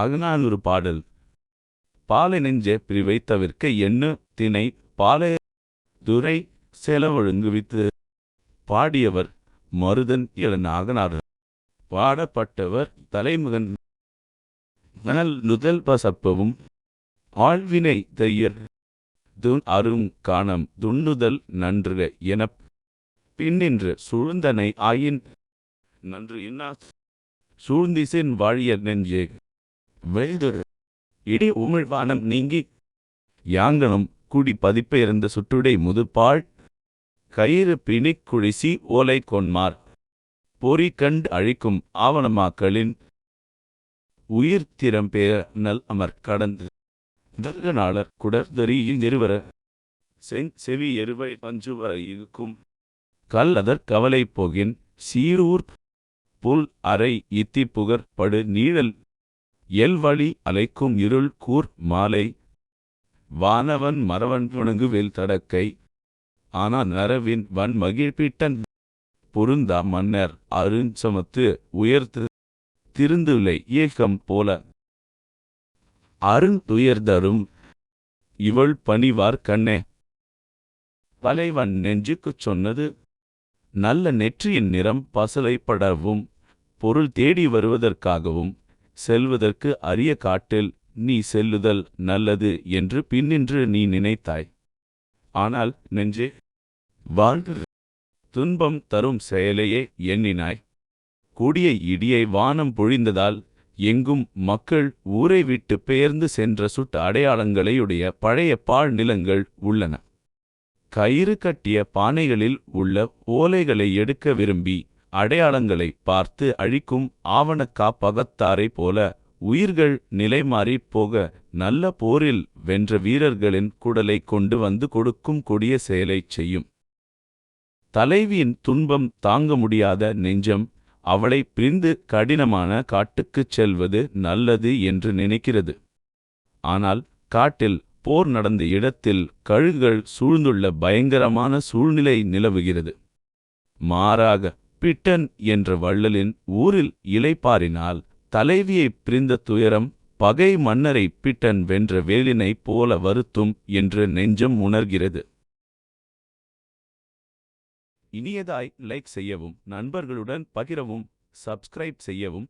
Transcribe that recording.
அகநானூறு பாடல். பாலை நெஞ்ச பிரிவை தவிர்க்க எண்ணு திணை பாலை துரை செலவழுங்குவித்து. பாடியவர் மருதன் இளநாகனார் பாடப்பட்டவர் தலைமுகன். நல் நுதல் பசப்பவும் ஆழ்வினை தையர். துன் அரும் காணம் துண்ணுதல் நன்றுக எனப் பின்னின்று சுழுந்தனை ஆயின். நன்று இன்னா சூழ்ந்திசின் வாழிய நெஞ்சே. வெய்தொரு இடி உமிழ்வானம் நீங்கி. யாங்கனம் குடி பதிப்பெயர்ந்த சுற்றுடை முதுப்பாள் கயிறு பிணிக் குழிசி ஓலை கொன்மார். பொறி கண்டு அழிக்கும் ஆவணமாக்களின். உயிர் திறம்பெய நல் அமர் கடந்து. தர்கநாளர் குடர்தறியில் நிறுவர செங் செவி எருவை பஞ்சுவர இருக்கும் கல் அதற் கவலை போகின். சீரூர். புல் அறை இத்தி புகர் படு நீழல் எல்வழி அலைக்கும் இருள் கூர் மாலை. வானவன் மறவன் வணங்குவேல் தடக்கை. ஆனா நரவின் வன் மகிழ்பிட்டன் பொருந்தா மன்னர் அருஞ்சமத்து உயர்த்து திருந்துலை இயக்கம் போல. அருந்துயர்தரும் இவள் பணிவார் கண்ணே. தலைவன் நெஞ்சுக்குச் சொன்னது நல்ல நெற்றியின் நிறம் பசலைப்படவும் பொருள் தேடி வருவதற்காகவும். செல்வதற்கு அரிய காட்டில் நீ செல்லுதல் நல்லது என்று பின்னின்று நீ நினைத்தாய். ஆனால் நெஞ்சே வாழ்ந்து துன்பம் தரும் செயலையே எண்ணினாய். கூடிய இடியை வானம் பொழிந்ததால் எங்கும் மக்கள் ஊரை விட்டு பெயர்ந்து சென்ற சுட்டு அடையாளங்களையுடைய பழைய பாழ் நிலங்கள் உள்ளன. கயிறு கட்டிய பானைகளில் உள்ள ஓலைகளை எடுக்க விரும்பி அடையாளங்களை பார்த்து அழிக்கும் ஆவணக் காப்பகத்தாரைப் போல உயிர்கள் நிலைமாறிப் போக நல்ல போரில் வென்ற வீரர்களின் குடலை கொண்டு வந்து கொடுக்கும் கொடிய செயலைச் செய்யும். தலைவியின் துன்பம் தாங்க முடியாத நெஞ்சம் அவளை பிரிந்து கடினமான காட்டுக்குச் செல்வது நல்லது என்று நினைக்கிறது. ஆனால் காட்டில் போர் நடந்த இடத்தில் கழுகுகள் சூழ்ந்துள்ள பயங்கரமான சூழ்நிலை நிலவுகிறது. மாறாக பிட்டன் என்ற வள்ளலின் ஊரில் இளைப்பாறினால் தலைவியைப் பிரிந்த துயரம் பகை மன்னரை பிட்டன் வென்ற வேலினைப் போல வருத்தும் என்று நெஞ்சம் உணர்கிறது. இனியதாய் லைக் செய்யவும் நண்பர்களுடன் பகிரவும் சப்ஸ்கிரைப் செய்யவும்